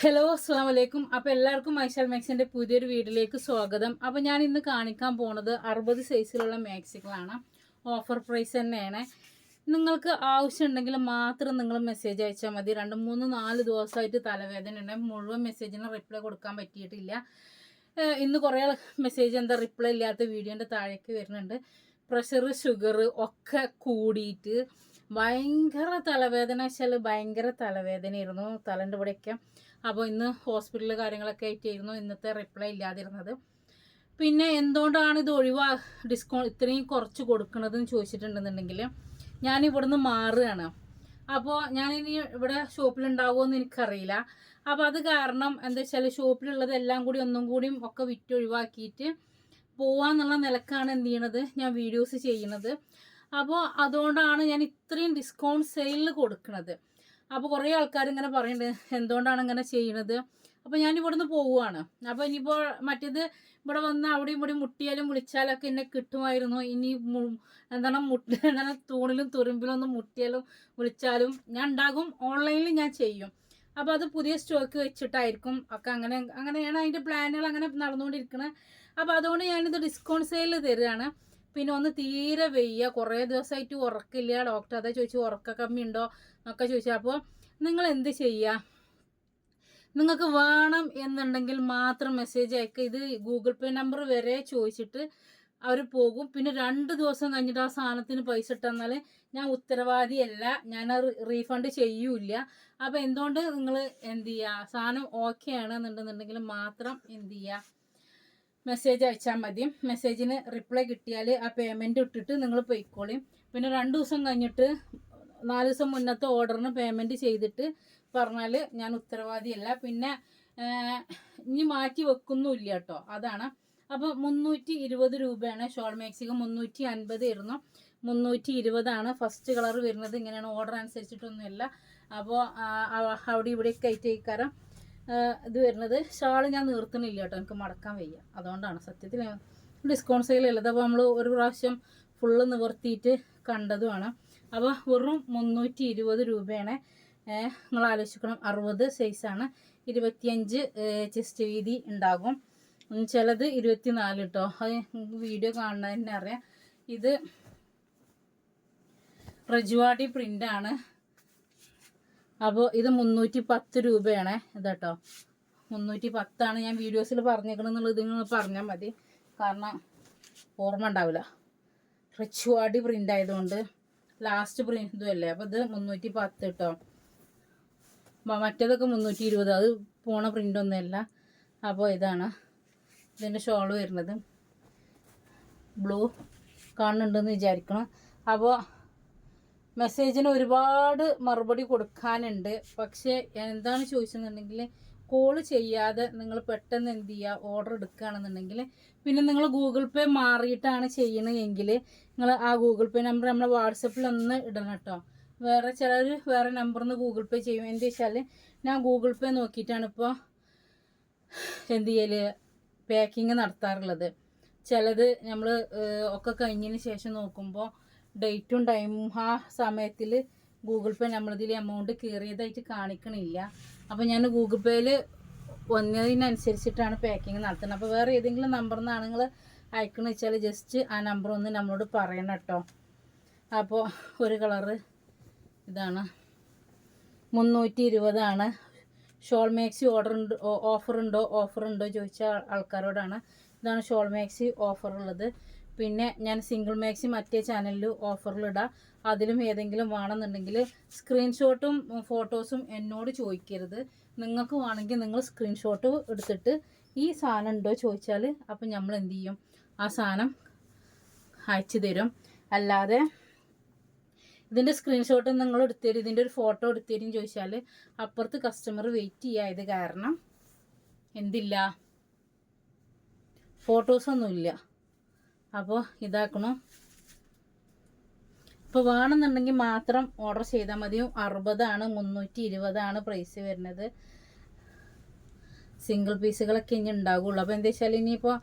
Hello അസ്സാം വലൈക്കും അപ്പോൾ എല്ലാവർക്കും മൈഷാൽ മാക്സിന്റെ പുതിയൊരു വീഡിയോയിലേക്ക് സ്വാഗതം. അപ്പോൾ ഞാൻ ഇന്ന് കാണിക്കാൻ പോണത് അറുപത് സൈസിലുള്ള മാക്സികളാണ്. ഓഫർ പ്രൈസ് തന്നെയാണ്. നിങ്ങൾക്ക് ആവശ്യം ഉണ്ടെങ്കിൽ മാത്രം നിങ്ങൾ മെസ്സേജ് അയച്ചാൽ മതി. രണ്ട് മൂന്ന് നാല് ദിവസമായിട്ട് തലവേദന ഉണ്ട് മുഴുവൻ മെസ്സേജിന് റിപ്ലൈ കൊടുക്കാൻ പറ്റിയിട്ടില്ല. ഇന്ന് കുറേ മെസ്സേജ് എന്താ റിപ്ലൈ ഇല്ലാത്ത വീഡിയോന്റെ താഴേക്ക് വരുന്നുണ്ട്. പ്രഷർ ഷുഗർ ഒക്കെ കൂടിയിട്ട് ഭയങ്കര തലവേദന വെച്ചാൽ ഭയങ്കര തലവേദനയായിരുന്നു. തലന്റെ ഇവിടെയൊക്കെ. അപ്പോൾ ഇന്ന് ഹോസ്പിറ്റലിൽ കാര്യങ്ങളൊക്കെ ആയിട്ടായിരുന്നു ഇന്നത്തെ റിപ്ലൈ ഇല്ലാതിരുന്നത്. പിന്നെ എന്തുകൊണ്ടാണ് ഇത് ഒഴിവാ ഡിസ്കൗണ്ട് ഇത്രയും കുറച്ച് കൊടുക്കണതെന്ന് ചോദിച്ചിട്ടുണ്ടെന്നുണ്ടെങ്കിൽ ഞാൻ ഇവിടുന്ന് മാറുകയാണ്. അപ്പോൾ ഞാനിനി ഇവിടെ ഷോപ്പിലുണ്ടാവുമോ എനിക്കറിയില്ല. അപ്പോൾ അത് കാരണം എന്താ വെച്ചാൽ ഷോപ്പിലുള്ളത് എല്ലാം കൂടി ഒന്നും കൂടിയും ഒക്കെ വിറ്റൊഴിവാക്കിയിട്ട് പോവാന്നുള്ള നിലക്കാണ് എന്ത് ചെയ്യണത്? ഞാൻ വീഡിയോസ് ചെയ്യുന്നത്. അപ്പോൾ അതുകൊണ്ടാണ് ഞാൻ ഇത്രയും ഡിസ്കൗണ്ട് സെയിലിൽ കൊടുക്കുന്നത് അപ്പോൾ കുറേ ആൾക്കാർ ഇങ്ങനെ പറയുന്നുണ്ട് എന്തുകൊണ്ടാണ് ഇങ്ങനെ ചെയ്യണത്? അപ്പോൾ ഞാൻ ഇവിടുന്ന് പോവുകയാണ് അപ്പോൾ ഇനിയിപ്പോൾ മറ്റേത് ഇവിടെ വന്ന് അവിടെയും ഇവിടെയും മുട്ടിയാലും വിളിച്ചാലൊക്കെ എന്നെ കിട്ടുമായിരുന്നു. ഇനി എന്താണ് മുട്ട എന്താണ് തൂണിലും തുരുമ്പിലും ഒന്ന് മുട്ടിയാലും വിളിച്ചാലും ഞാൻ ഉണ്ടാകും. ഓൺലൈനിൽ ഞാൻ ചെയ്യും. അപ്പോൾ അത് പുതിയ സ്റ്റോക്ക് വെച്ചിട്ടായിരിക്കും. ഒക്കെ അങ്ങനെ അങ്ങനെയാണ് അതിന്റെ പ്ലാനുകൾ അങ്ങനെ നടന്നുകൊണ്ടിരിക്കുന്നത് അപ്പോൾ അതുകൊണ്ട് ഞാനിത് ഡിസ്കൗണ്ട് സെയിലിൽ തരികയാണ് പിന്നെ ഒന്ന് തീരെ വെയ്യ. കുറേ ദിവസമായിട്ട് ഉറക്കില്ല. ഡോക്ടർ അതാ ചോദിച്ചു ഉറക്ക കമ്മി ഉണ്ടോ? എന്നൊക്കെ ചോദിച്ചു. അപ്പോൾ നിങ്ങൾ എന്ത് ചെയ്യുക നിങ്ങൾക്ക് വേണം എന്നുണ്ടെങ്കിൽ മാത്രം മെസ്സേജ് അയക്കുക ഇത് ഗൂഗിൾ പേ നമ്പർ വരെ ചോദിച്ചിട്ട് അവർ പോകും. പിന്നെ രണ്ട് ദിവസം കഴിഞ്ഞിട്ട് ആ സാധനത്തിന് പൈസ ഇട്ടെന്നാൽ ഞാൻ ഉത്തരവാദിയല്ല. ഞാൻ റീഫണ്ട് ചെയ്യൂല അപ്പോൾ എന്തുകൊണ്ട് നിങ്ങൾ എന്ത് ചെയ്യുക സാധനം ഓക്കെ ആണെന്നുണ്ടെന്നുണ്ടെങ്കിൽ മാത്രം എന്ത് ചെയ്യുക മെസ്സേജ് അയച്ചാൽ മതി. മെസ്സേജിന് റിപ്ലൈ കിട്ടിയാൽ ആ പേയ്മെന്റ് ഇട്ടിട്ട് നിങ്ങൾ പോയിക്കോളി. പിന്നെ രണ്ട് ദിവസം കഴിഞ്ഞിട്ട് നാല് ദിവസം മുന്നത്തെ ഓർഡറിന് പേയ്മെന്റ് ചെയ്തിട്ട് പറഞ്ഞാൽ ഞാൻ ഉത്തരവാദിയല്ല. പിന്നെ ഇനി മാറ്റി വെക്കുന്നുമില്ല കേട്ടോ. അതാണ്. അപ്പോൾ മുന്നൂറ്റി ഇരുപത് രൂപയാണ്. ഷോൾ മാക്സികം മുന്നൂറ്റി അൻപത് ആയിരുന്നു. മുന്നൂറ്റി ഇരുപതാണ് ഫസ്റ്റ് കളർ വരുന്നത് ഇങ്ങനെയാണ്. ഓർഡർ അനുസരിച്ചിട്ടൊന്നുമില്ല. അപ്പോൾ അവിടെ ഇവിടെയൊക്കെ ആയിട്ട് ഇക്കാരം ഇത് വരുന്നത്. ഷാൾ ഞാൻ നിർത്തണില്ല കേട്ടോ. എനിക്ക് മടക്കാൻ വയ്യ. അതുകൊണ്ടാണ് സത്യത്തിൽ ഡിസ്കൗണ്ട് സെയിൽ ഉള്ളത് അപ്പോൾ നമ്മൾ ഒരു പ്രാവശ്യം ഫുള്ള് നിവർത്തിയിട്ട് കണ്ടതുമാണ്. അപ്പോൾ വെറും മുന്നൂറ്റി ഇരുപത് രൂപയാണ് നിങ്ങൾ ആലോചിക്കണം. അറുപത് സൈസാണ് ഇരുപത്തിയഞ്ച് ചെസ്റ്റ് വീതി ഉണ്ടാകും. ചിലത് ഇരുപത്തിനാല് കേട്ടോ അത് വീഡിയോ കാണുന്നതിന് അറിയാം. ഇത് റജുവാടി പ്രിന്റാണ് അപ്പോൾ ഇത് മുന്നൂറ്റി പത്ത് രൂപയാണ് ഇതാട്ടോ. മുന്നൂറ്റി പത്താണ് ഞാൻ വീഡിയോസിൽ പറഞ്ഞേക്കണമെന്നുള്ളത് നിങ്ങൾ പറഞ്ഞാൽ മതി. കാരണം ഓർമ്മ ഉണ്ടാവില്ല. റിച്ച് വാടി പ്രിന്റ് ആയതുകൊണ്ട് ലാസ്റ്റ് പ്രിന്റ് ഇതുമല്ലേ അപ്പോൾ ഇത് മുന്നൂറ്റി പത്ത് കേട്ടോ മറ്റേതൊക്കെ മുന്നൂറ്റി ഇരുപത് അത് പോണ പ്രിന്റ് ഒന്നുമല്ല അപ്പോൾ ഇതാണ് ഇതിന്റെ ഷോൾ വരുന്നത്. ബ്ലൂ കാണുന്നുണ്ടെന്ന് വിചാരിക്കണം. അപ്പോൾ മെസ്സേജിന് ഒരുപാട് മറുപടി കൊടുക്കാനുണ്ട്. പക്ഷേ എന്താണ് ചോദിച്ചെന്നുണ്ടെങ്കിൽ കോൾ ചെയ്യാതെ നിങ്ങൾ പെട്ടെന്ന് എന്ത് ചെയ്യുക ഓർഡർ എടുക്കുകയാണെന്നുണ്ടെങ്കിൽ പിന്നെ നിങ്ങൾ ഗൂഗിൾ പേ മാറിയിട്ടാണ് ചെയ്യുന്നതെങ്കിൽ നിങ്ങൾ ആ ഗൂഗിൾ പേ നമ്പർ നമ്മുടെ വാട്സപ്പിൽ ഒന്ന് ഇടണം കേട്ടോ. വേറെ ചിലർ വേറെ നമ്പറിൽ നിന്ന് ഗൂഗിൾ പേ ചെയ്യും. എന്ത് വെച്ചാൽ ഞാൻ ഗൂഗിൾ പേ നോക്കിയിട്ടാണ് ഇപ്പോൾ എന്ത് ചെയ്യൽ പാക്കിങ് നടത്താറുള്ളത്. ചിലത് നമ്മൾ ഒക്കെ കഴിഞ്ഞതിന് ശേഷം നോക്കുമ്പോൾ ഡേറ്റും ടൈമും ആ സമയത്തിൽ ഗൂഗിൾ പേ നമ്മളിതിൽ എമൗണ്ട് കയറിയതായിട്ട് കാണിക്കണില്ല. അപ്പോൾ ഞാൻ ഗൂഗിൾ പേയിൽ വന്നതിനനുസരിച്ചിട്ടാണ് പാക്കിങ് നടത്തുന്നത്. അപ്പോൾ വേറെ ഏതെങ്കിലും നമ്പറിൽ നിന്നാണ് നിങ്ങൾ അയക്കണമെന്ന് വെച്ചാൽ ജസ്റ്റ് ആ നമ്പർ ഒന്ന് നമ്മളോട് പറയണം കേട്ടോ. അപ്പോൾ ഒരു കളറ് ഇതാണ്. മുന്നൂറ്റി ഇരുപതാണ് ഷോൾ മാക്സി ഓർഡർ ഉണ്ട് ഓഫർ ഉണ്ടോ ചോദിച്ച ആൾക്കാരോടാണ് ഇതാണ് ഷോൾ മാക്സി ഓഫർ ഉള്ളത്. പിന്നെ ഞാൻ സിംഗിൾ മാക്സി മറ്റേ ചാനലിൽ ഓഫറിലിടാം അതിലും ഏതെങ്കിലും വേണമെന്നുണ്ടെങ്കിൽ സ്ക്രീൻഷോട്ടും ഫോട്ടോസും എന്നോട് ചോദിക്കരുത്. നിങ്ങൾക്ക് വേണമെങ്കിൽ നിങ്ങൾ സ്ക്രീൻഷോട്ട് എടുത്തിട്ട് ഈ സാധനം ഉണ്ടോ ചോദിച്ചാൽ അപ്പം നമ്മൾ എന്ത് ചെയ്യും? ആ സാധനം അയച്ചു തരും. അല്ലാതെ ഇതിന്റെ സ്ക്രീൻഷോട്ട് നിങ്ങൾ എടുത്തരും ഇതിന്റെ ഒരു ഫോട്ടോ എടുത്തരും ചോദിച്ചാൽ അപ്പുറത്ത് കസ്റ്റമർ വെയിറ്റ് ചെയ്യായത് കാരണം എന്തില്ല? ഫോട്ടോസൊന്നുമില്ല അപ്പോൾ ഇതാക്കണം. ഇപ്പോൾ വേണമെന്നുണ്ടെങ്കിൽ മാത്രം ഓർഡർ ചെയ്താൽ മതി. അറുപതാണ് മുന്നൂറ്റി ഇരുപതാണ് പ്രൈസ് വരുന്നത് സിംഗിൾ പീസുകളൊക്കെ ഇനി ഉണ്ടാവുള്ളൂ. അപ്പോൾ എന്താ വെച്ചാൽ ഇനിയിപ്പോൾ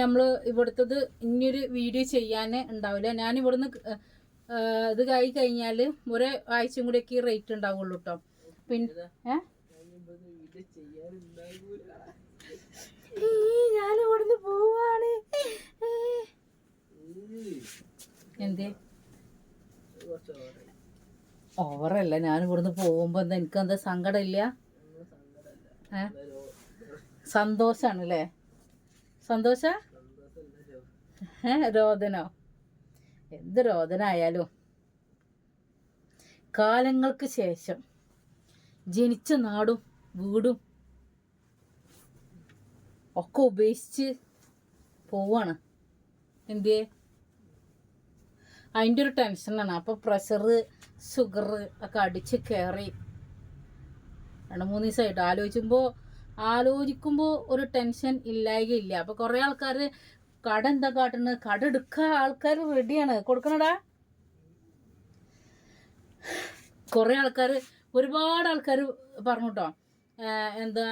നമ്മൾ ഇവിടുത്തത് ഇനിയൊരു വീഡിയോ ചെയ്യാൻ ഉണ്ടാവില്ല. ഞാൻ ഇവിടുന്ന് ഇത് കഴി കഴിഞ്ഞാൽ ഒരു ആഴ്ചയും കൂടിയൊക്കെ ഈ റേറ്റ് ഉണ്ടാവുള്ളൂ കേട്ടോ പിന്നെ ഏഹ് ഞാൻ ഇവിടുന്ന് പോവാണ്. എന്തേ? ഓവറല്ല. ഞാൻ ഇവിടുന്ന് പോകുമ്പോ എന്താ എനിക്ക് എന്താ സങ്കടമില്ല? സന്തോഷാണ് അല്ലേ സന്തോഷ? രോദനോ? എന്ത് രോദനായാലും. കാലങ്ങൾക്ക് ശേഷം ജനിച്ച നാടും വീടും ഒക്കെ ഉപേക്ഷിച്ച് പോവാണ്. എന്തേ? അതിന്റെ ഒരു ടെൻഷനാണ് അപ്പോൾ പ്രഷർ ഷുഗർ ഒക്കെ അടിച്ച് കയറി രണ്ട് മൂന്ന് ദിവസമായിട്ട് ആലോചിക്കുമ്പോൾ ആലോചിക്കുമ്പോൾ ഒരു ടെൻഷൻ ഇല്ലായകയില്ല. അപ്പോൾ കുറേ ആൾക്കാർ കട എന്താ കാട്ടുന്നത് കട എടുക്കാൻ ആൾക്കാർ റെഡിയാണ് കൊടുക്കണടാ. കുറേ ആൾക്കാർ ഒരുപാട് ആൾക്കാർ പറഞ്ഞു കേട്ടോ എന്താ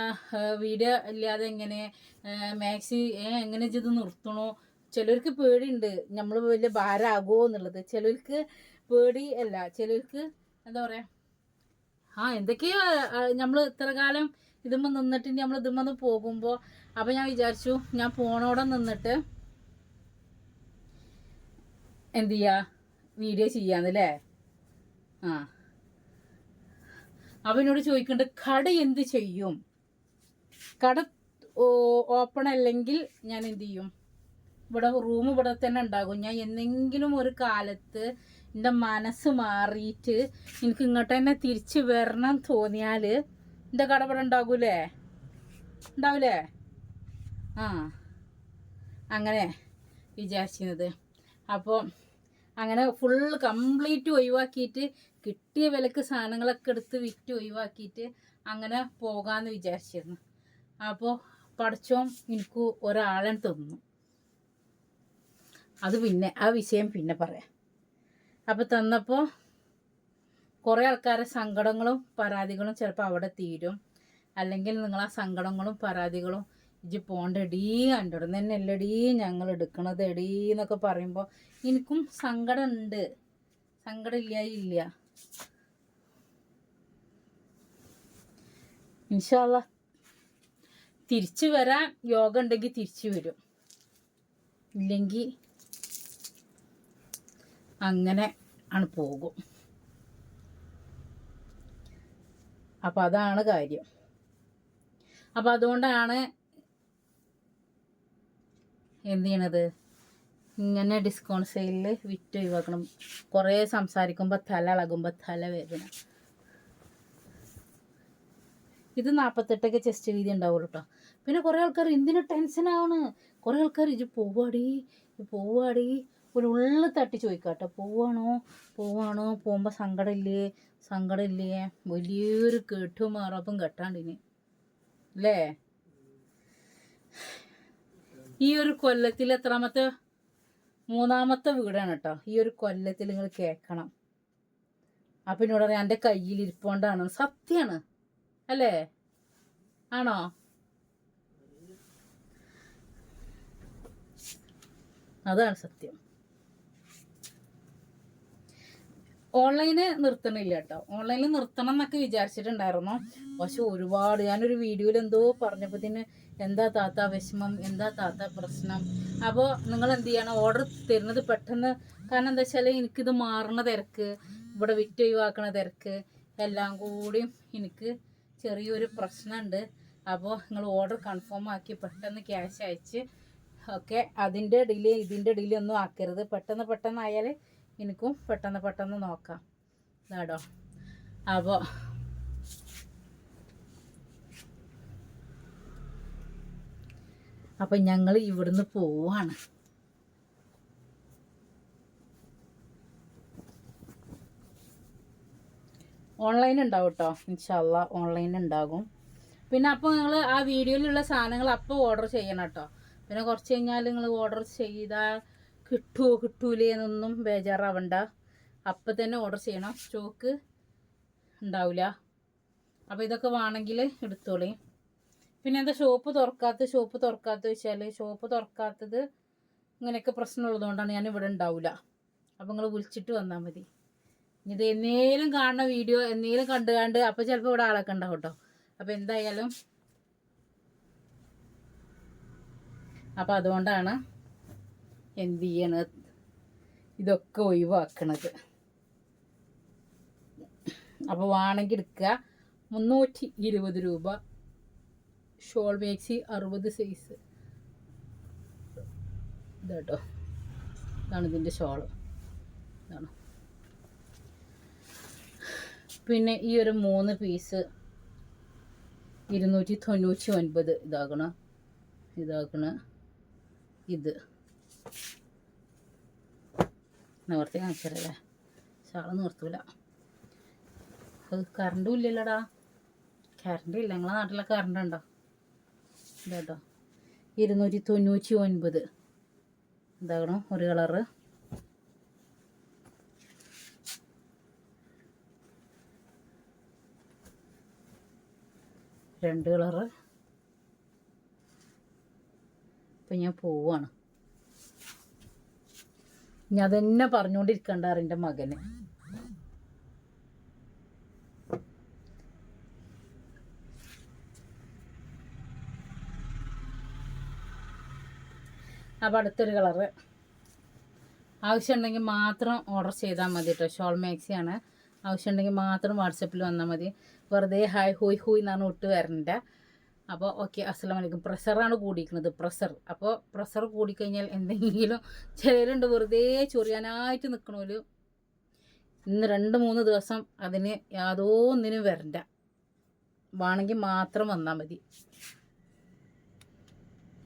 വീഡിയോ ഇല്ലാതെ എങ്ങനെ മാക്സി എങ്ങനെ ചെയ്ത് നിർത്തണോ? ചിലർക്ക് പേടിയുണ്ട് നമ്മൾ വലിയ ഭാരമാകുമോ എന്നുള്ളത്. ചിലർക്ക് പേടി അല്ല. ചിലർക്ക് എന്താ പറയുക ആ എന്തൊക്കെയോ നമ്മൾ ഇത്ര കാലം ഇതുമ്പോൾ നിന്നിട്ട് നമ്മൾ ഇതുമ്പോൾ പോകുമ്പോൾ അപ്പൊ ഞാൻ വിചാരിച്ചു ഞാൻ പോണോടെ നിന്നിട്ട് എന്ത് ചെയ്യുക വീഡിയോ ചെയ്യാന്നല്ലേ? ആ. അവനോട് ചോദിക്കേണ്ട കട എന്ത് ചെയ്യും? കട ഓപ്പൺ അല്ലെങ്കിൽ ഞാൻ എന്ത് ചെയ്യും? ഇവിടെ റൂം ഇവിടെ തന്നെ ഉണ്ടാകും. ഞാൻ എന്തെങ്കിലും ഒരു കാലത്ത് എന്റെ മനസ്സ് മാറിയിട്ട് എനിക്ക് ഇങ്ങോട്ട് തന്നെ തിരിച്ച് വരണം തോന്നിയാൽ എന്റെ കട ഇവിടെ ഉണ്ടാകൂലേ? ഉണ്ടാവില്ലേ? ആ അങ്ങനെ വിചാരിച്ചിരുന്നത്. അപ്പോൾ അങ്ങനെ ഫുൾ കംപ്ലീറ്റ് ഒഴിവാക്കിയിട്ട് കിട്ടിയ വിലക്ക് സാധനങ്ങളൊക്കെ എടുത്ത് വിറ്റ് ഒഴിവാക്കിയിട്ട് അങ്ങനെ പോകാമെന്ന് വിചാരിച്ചിരുന്നു. അപ്പോൾ പഠിച്ചോം എനിക്ക് ഒരാളെ തന്നു. അത് പിന്നെ ആ വിഷയം പിന്നെ പറയാം. അപ്പോൾ തന്നപ്പോൾ കുറേ ആൾക്കാരെ സങ്കടങ്ങളും പരാതികളും ചിലപ്പോൾ അവിടെ തീരും. അല്ലെങ്കിൽ നിങ്ങൾ ആ സങ്കടങ്ങളും പരാതികളും ഇജ്ജ് പോണ്ട എടീ ഉടനെ തന്നെ അല്ലടീ ഞങ്ങൾ എടുക്കണത് എടീ എന്നൊക്കെ പറയുമ്പോൾ എനിക്കും സങ്കടമുണ്ട് സങ്കടം ഇല്ല. ഇല്ല ഇൻഷാല്ല തിരിച്ചു വരാൻ യോഗ ഉണ്ടെങ്കിൽ തിരിച്ചു വരും. ഇല്ലെങ്കിൽ അങ്ങനെ ആണ് പോകും. അപ്പം അതാണ് കാര്യം. അപ്പം അതുകൊണ്ടാണ് എന്ത് ചെയ്യണത്? ഇങ്ങനെ ഡിസ്കൗണ്ട് സെയിലിൽ വിറ്റ് ഒഴിവാക്കണം. കുറേ സംസാരിക്കുമ്പോൾ തല ഇളകുമ്പോൾ തല വേദന. ഇത് നാൽപ്പത്തെട്ടൊക്കെ ചെസ്റ്റ് വീതി ഉണ്ടാവുള്ളൂ കേട്ടോ പിന്നെ കുറേ ആൾക്കാർ എന്തിനു ടെൻഷനാവണ് കുറേ ആൾക്കാർ ഇത് പോവാടി പോവാടി. ഒരു ഉള്ളു തട്ടി ചോദിക്കാട്ടോ. പോവാണോ? പോവാണോ? പോകുമ്പോൾ സങ്കടമില്ലേ? സങ്കടമില്ലേ? വലിയൊരു കെട്ടും മാറപ്പം കെട്ടാണ്ടിന് അല്ലേ ഈ ഒരു കൊല്ലത്തിൽ എത്രാമത്തെ മൂന്നാമത്തെ വീടാണ് കേട്ടോ ഈ ഒരു കൊല്ലത്തിൽ നിങ്ങൾ കേൾക്കണം അപ്പം എന്നോട് പറയാം എന്റെ കയ്യിൽ ഇരിപ്പോണ്ടാണ് സത്യമാണ് അല്ലേ? ആണോ? അതാണ് സത്യം. ഓൺലൈന് നിർത്തണില്ല കേട്ടോ. ഓൺലൈനിൽ നിർത്തണം എന്നൊക്കെ വിചാരിച്ചിട്ടുണ്ടായിരുന്നു. പക്ഷെ ഒരുപാട് ഞാനൊരു വീഡിയോയിൽ എന്തോ പറഞ്ഞപ്പോഴത്തേന് എന്താ താത്ത വിഷമം എന്താ താത്ത പ്രശ്നം? അപ്പോൾ നിങ്ങൾ എന്ത് ചെയ്യണം? ഓർഡർ തരുന്നത് പെട്ടെന്ന് കാരണം എന്താ വെച്ചാൽ എനിക്കിത് മാറണ തിരക്ക് ഇവിടെ വിറ്റ് ഒഴിവാക്കണ തിരക്ക് എല്ലാം കൂടിയും എനിക്ക് ചെറിയൊരു പ്രശ്നമുണ്ട്. അപ്പോൾ നിങ്ങൾ ഓർഡർ കൺഫേം ആക്കി പെട്ടെന്ന് ക്യാഷ് അയച്ച് ഓക്കെ അതിന്റെ ഡിലേ ഇതിന്റെ ഡിലേ ഒന്നും ആക്കരുത്. പെട്ടെന്ന് പെട്ടെന്ന് ആയാൽ എനിക്കും പെട്ടെന്ന് പെട്ടെന്ന് നോക്കാം. ഇതാടോ. അപ്പോൾ അപ്പം ഞങ്ങൾ ഇവിടുന്ന് പോവാണ്. ഓൺലൈൻ ഉണ്ടാവും കേട്ടോ. ഇൻഷല്ല ഓൺലൈൻ ഉണ്ടാകും. പിന്നെ അപ്പോൾ നിങ്ങൾ ആ വീഡിയോയിലുള്ള സാധനങ്ങൾ അപ്പോൾ ഓർഡർ ചെയ്യണം കേട്ടോ. പിന്നെ കുറച്ച് കഴിഞ്ഞാൽ നിങ്ങൾ ഓർഡർ ചെയ്താൽ കിട്ടുമോ കിട്ടൂലേ എന്നൊന്നും ബേജാറാവണ്ട. അപ്പം തന്നെ ഓർഡർ ചെയ്യണം. സ്റ്റോക്ക് ഉണ്ടാവില്ല അപ്പോൾ ഇതൊക്കെ വേണമെങ്കിൽ എടുത്തോളേ. പിന്നെ എന്താ ഷോപ്പ് തുറക്കാത്ത ഷോപ്പ് തുറക്കാത്ത വെച്ചാൽ ഷോപ്പ് തുറക്കാത്തത് ഇങ്ങനെയൊക്കെ പ്രശ്നമുള്ളതുകൊണ്ടാണ് ഞാൻ ഇവിടെ ഉണ്ടാവില്ല അപ്പോൾ നിങ്ങൾ വിളിച്ചിട്ട് വന്നാൽ മതി. ഇത് എന്നേലും കാണുന്ന വീഡിയോ എന്നേലും കണ്ടു കണ്ട് അപ്പോൾ ചിലപ്പോൾ ഇവിടെ ആളൊക്കെ ഉണ്ടാവും കേട്ടോ അപ്പോൾ എന്തായാലും അപ്പോൾ അതുകൊണ്ടാണ് എന്ത് ചെയ്യണ? ഇതൊക്കെ ഒഴിവാക്കണത്. അപ്പോൾ വേണമെങ്കിൽ എടുക്കുക. മുന്നൂറ്റി ഇരുപത് രൂപ. ഷോൾ മാക്സി അറുപത് സൈസ്. ഇതാട്ടോ. ഇതാണ് ഇതിന്റെ ഷോൾ. ഇതാണ്. പിന്നെ ഈ ഒരു മൂന്ന് പീസ് ഇരുന്നൂറ്റി തൊണ്ണൂറ്റി ഒൻപത് ഇതാകണം. ഇതാക്കണ ഇത്. നിവർത്തി കാണിച്ചല്ലേ ശാള നിർത്തൂല അത് കറണ്ടും ഇല്ലല്ലോടാ. കറണ്ട് ഇല്ല. നിങ്ങളെ നാട്ടിലെ കറണ്ട് ഉണ്ടോ? ഇതാട്ടോ ഇരുന്നൂറ്റി തൊണ്ണൂറ്റി ഒൻപത് ഇതാകണം ഒരു കളറ് രണ്ട് കളറ് ഇപ്പം ഞാൻ പോവാണ്. ഞാൻ തന്നെ പറഞ്ഞുകൊണ്ടിരിക്കണ്ടാറ് എന്റെ മകന്. അപ്പം അടുത്തൊരു കളറ് ആവശ്യമുണ്ടെങ്കിൽ മാത്രം ഓർഡർ ചെയ്താൽ മതി കേട്ടോ ഷോൾ മാക്സിയാണ്. ആവശ്യമുണ്ടെങ്കിൽ മാത്രം വാട്സപ്പിൽ വന്നാൽ മതി. വെറുതെ ഹായ് ഹൂയ് ഹൂയ് എന്നാണ് ഒട്ട് വരണ്ട അപ്പോൾ ഓക്കെ അസ്സലാം വലൈക്കും പ്രഷറാണ് കൂടിയിരിക്കുന്നത് പ്രഷർ അപ്പോൾ പ്രഷർ കൂടിക്കഴിഞ്ഞാൽ എന്തെങ്കിലും ചിലരുണ്ട് വെറുതെ ചൊറിയാനായിട്ട് നിൽക്കണമല്ലോ ഇന്ന് രണ്ട് മൂന്ന് ദിവസം അതിന് യാതൊന്നിനും വരണ്ട. വേണമെങ്കിൽ മാത്രം വന്നാൽ മതി.